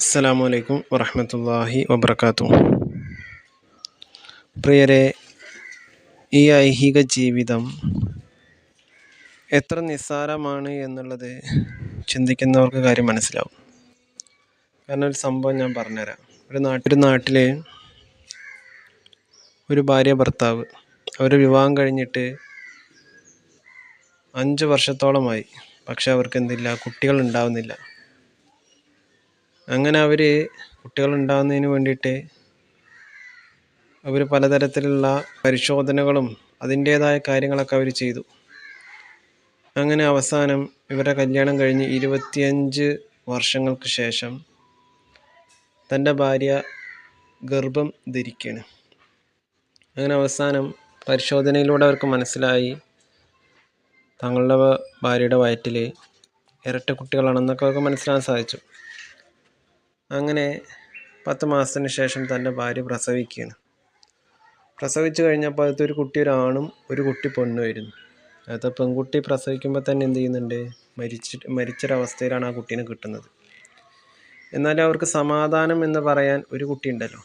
അസ്സലാമു വലൈക്കും വറഹമത്തല്ലാഹി വബർക്കാത്തു പ്രിയരെ ഈ ഐഹിക ജീവിതം എത്ര നിസ്സാരമാണ് എന്നുള്ളത് ചിന്തിക്കുന്നവർക്ക് കാര്യം മനസ്സിലാവും. കാരണം ഒരു സംഭവം ഞാൻ പറഞ്ഞുതരാം. ഒരു നാട്ടിൽ നാട്ടിലെ ഒരു ഭാര്യ ഭർത്താവ് അവർ വിവാഹം കഴിഞ്ഞിട്ട് അഞ്ച് വർഷത്തോളമായി. പക്ഷെ അവർക്ക് എന്തില്ല കുട്ടികൾ ഉണ്ടാവുന്നില്ല. അങ്ങനെ അവർ കുട്ടികളുണ്ടാകുന്നതിന് വേണ്ടിയിട്ട് അവർ പലതരത്തിലുള്ള പരിശോധനകളും അതിന്റേതായ കാര്യങ്ങളൊക്കെ അവർ ചെയ്തു. അങ്ങനെ അവസാനം ഇവരുടെ കല്യാണം കഴിഞ്ഞ് ഇരുപത്തിയഞ്ച് വർഷങ്ങൾക്ക് ശേഷം തന്റെ ഭാര്യ ഗർഭം ധരിക്കുകയാണ് അങ്ങനെ അവസാനം പരിശോധനയിലൂടെ അവർക്ക് മനസ്സിലായി തങ്ങളുടെ ഭാര്യയുടെ വയറ്റിൽ ഇരട്ട കുട്ടികളാണെന്നൊക്കെ അവർക്ക് മനസ്സിലാക്കാൻ സാധിച്ചു. അങ്ങനെ പത്ത് മാസത്തിന് ശേഷം തന്റെ ഭാര്യ പ്രസവിക്കുകയാണ്. പ്രസവിച്ചു കഴിഞ്ഞപ്പോൾ അതിലത്തെ ഒരു കുട്ടി ഒരാണും ഒരു കുട്ടി പെണ്ണുമായിരുന്നു അതിലത്തെ പെൺകുട്ടി പ്രസവിക്കുമ്പോൾ തന്നെ എന്ത് ചെയ്യുന്നുണ്ട്? മരിച്ചിട്ട് മരിച്ചൊരവസ്ഥയിലാണ് ആ കുട്ടീനെ കിട്ടുന്നത്. എന്നാലും അവർക്ക് സമാധാനം എന്ന് പറയാൻ ഒരു കുട്ടി ഉണ്ടല്ലോ.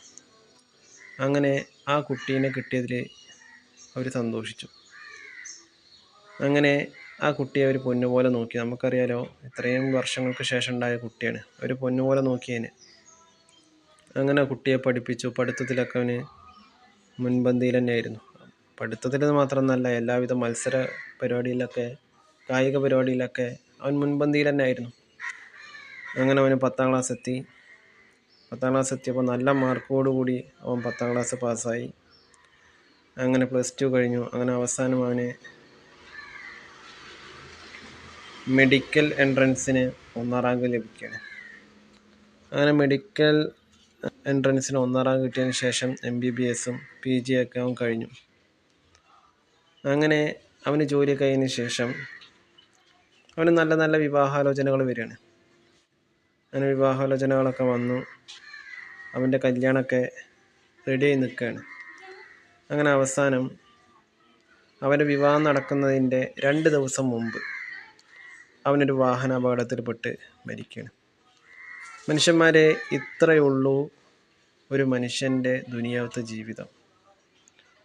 അങ്ങനെ ആ കുട്ടീനെ കിട്ടിയതിൽ അവർ സന്തോഷിച്ചു. അങ്ങനെ ആ കുട്ടിയെ ഒരു പൊന്നു പോലെ നോക്കി. നമുക്കറിയാലോ ഇത്രയും വർഷങ്ങൾക്ക് ശേഷം ഉണ്ടായ കുട്ടിയാണ്. ഒരു പൊന്നു പോലെ നോക്കിയതിന്. അങ്ങനെ കുട്ടിയെ പഠിപ്പിച്ചു. പഠിത്തത്തിലൊക്കെ അവന് മുൻപന്തിയിൽ തന്നെയായിരുന്നു. പഠിത്തത്തിൽ മാത്രമെന്നല്ല എല്ലാവിധ മത്സര പരിപാടിയിലൊക്കെ കായിക പരിപാടിയിലൊക്കെ അവൻ മുൻപന്തിയിൽ തന്നെ ആയിരുന്നു അങ്ങനെ അവന് പത്താം ക്ലാസ് എത്തി പത്താം ക്ലാസ് എത്തിയപ്പോൾ നല്ല മാർക്കോടുകൂടി അവൻ പത്താം ക്ലാസ് പാസ്സായി. അങ്ങനെ പ്ലസ് ടു കഴിഞ്ഞു. അങ്ങനെ അവസാനം അവന് മെഡിക്കൽ എൻട്രൻസിന് ഒന്നാം റാങ്ക് ലഭിക്കുകയാണ്. അങ്ങനെ മെഡിക്കൽ എൻട്രൻസിന് ഒന്നാം റാങ്ക് കിട്ടിയതിന് ശേഷം എം ബി ബി എസും പി ജി ഒക്കെ അവൻ കഴിഞ്ഞു. അങ്ങനെ അവന് ജോലി കഴിഞ്ഞ ശേഷം അവന് നല്ല നല്ല വിവാഹാലോചനകൾ വരികയാണ്. അങ്ങനെ വിവാഹാലോചനകളൊക്കെ വന്നു. അവന്റെ കല്യാണമൊക്കെ റെഡിയായി നിൽക്കുകയാണ്. അങ്ങനെ അവസാനം അവന്റെ വിവാഹം നടക്കുന്നതിന്റെ രണ്ട് ദിവസം മുമ്പ് അവനൊരു അപകടത്തിൽപ്പെട്ട് മരിക്കുകയാണ് മനുഷ്യന്മാരെ ഇത്രയേ ഉള്ളൂ ഒരു മനുഷ്യന്റെ ദുനിയാവത്തെ ജീവിതം.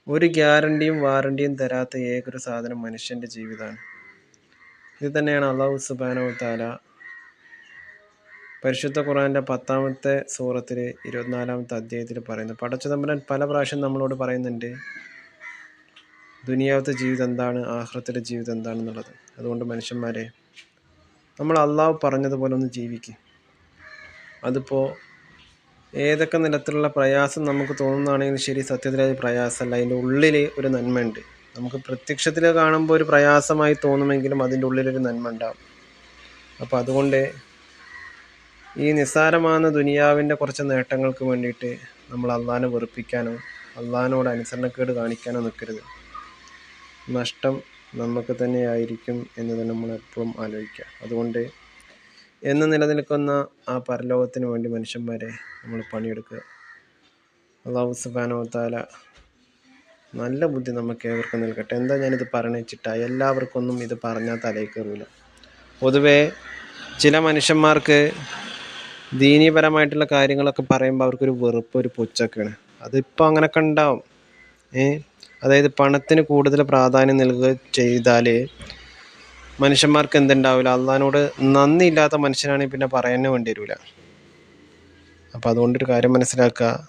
ഒരു ഗ്യാരണ്ടിയും വാറണ്ടിയും തരാത്ത ഏകൊരു സാധനം മനുഷ്യന്റെ ജീവിതമാണ്. ഇത് തന്നെയാണ് അള്ളാഹു സുബാനോ താല പരിശുദ്ധ ഖുറാന്റെ പത്താമത്തെ സൂറത്തിൽ ഇരുപത്തിനാലാമത്തെ അധ്യായത്തിൽ പറയുന്നത്. പടച്ചുതമ്പരൻ പല പ്രാവശ്യം നമ്മളോട് പറയുന്നുണ്ട് ദുനിയാവത്തെ ജീവിതം എന്താണ്? ആഹ്ലത്തിന്റെ ജീവിതം എന്താണെന്നുള്ളത്. അതുകൊണ്ട് മനുഷ്യന്മാരെ നമ്മൾ അള്ളാഹു പറഞ്ഞതുപോലെ ഒന്ന് ജീവിക്കും. അതിപ്പോൾ ഏതൊക്കെ നിലത്തിലുള്ള പ്രയാസം നമുക്ക് തോന്നുന്നതാണെങ്കിലും ശരി സത്യത്തിൽ അത് പ്രയാസമല്ല. അതിന്റെ ഉള്ളിൽ ഒരു നന്മയുണ്ട്. നമുക്ക് പ്രത്യക്ഷത്തിൽ കാണുമ്പോൾ ഒരു പ്രയാസമായി തോന്നുമെങ്കിലും അതിന്റെ ഉള്ളിലൊരു നന്മ ഉണ്ടാവും. അപ്പോൾ അതുകൊണ്ട് ഈ നിസ്സാരമാകുന്ന ദുനിയാവിന്റെ കുറച്ച് നേട്ടങ്ങൾക്ക് വേണ്ടിയിട്ട് നമ്മൾ അള്ളഹാനെ വെറുപ്പിക്കാനോ അള്ളഹാനോട് അനുസരണക്കേട് കാണിക്കാനോ നിൽക്കരുത്. നഷ്ടം നമുക്ക് തന്നെയായിരിക്കും എന്ന് തന്നെ നമ്മൾ എപ്പോഴും ആലോചിക്കുക അതുകൊണ്ട് എന്ന് നിലനിൽക്കുന്ന ആ പരലോകത്തിന് വേണ്ടി മനുഷ്യന്മാരെ നമ്മൾ പണിയെടുക്കുക. അള്ളാഹു സുബാനോ താല നല്ല ബുദ്ധി നമുക്ക് ഏവർക്കും നൽകട്ടെ. എന്താ ഞാനിത് എല്ലാവർക്കും എല്ലാവർക്കൊന്നും ഇത് പറഞ്ഞാൽ തലയിൽ കയറില്ല പൊതുവേ ചില മനുഷ്യന്മാർക്ക് ദീനീപരമായിട്ടുള്ള കാര്യങ്ങളൊക്കെ പറയുമ്പോൾ അവർക്കൊരു വെറുപ്പ് ഒരു പുച്ചൊക്കെയാണ് അതിപ്പോൾ അങ്ങനെയൊക്കെ ഉണ്ടാവും. ഏ? അതായത് പണത്തിന് കൂടുതൽ പ്രാധാന്യം നൽകുക ചെയ്താൽ മനുഷ്യന്മാർക്ക് എന്തുണ്ടാവില്ല? അള്ളഹാനോട് നന്ദിയില്ലാത്ത മനുഷ്യനാണെങ്കിൽ പിന്നെ പറയാനേ വേണ്ടി വരില്ല അപ്പോൾ അതുകൊണ്ടൊരു കാര്യം മനസ്സിലാക്കുക.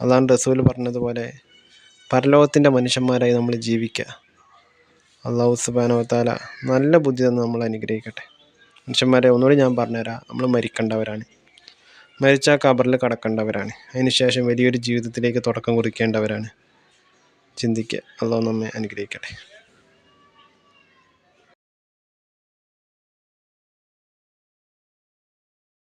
അള്ളഹാൻ റസൂൽ പറഞ്ഞതുപോലെ പരലോകത്തിന്റെ മനുഷ്യന്മാരായി നമ്മൾ ജീവിക്കുക. അള്ളാഹു സുബാനോ താല നല്ല ബുദ്ധി തന്ന് നമ്മൾ അനുഗ്രഹിക്കട്ടെ. മനുഷ്യന്മാരെ ഒന്നുകൂടി ഞാൻ പറഞ്ഞുതരാം. നമ്മൾ മരിക്കേണ്ടവരാണ്. മരിച്ചാൽ കബറിൽ കടക്കേണ്ടവരാണ്. അതിനുശേഷം വലിയൊരു ജീവിതത്തിലേക്ക് തുടക്കം കുറിക്കേണ്ടവരാണ്. ചിന്തിക്കുക അള്ളാഹു നമ്മെ അനുഗ്രഹിക്കട്ടെ.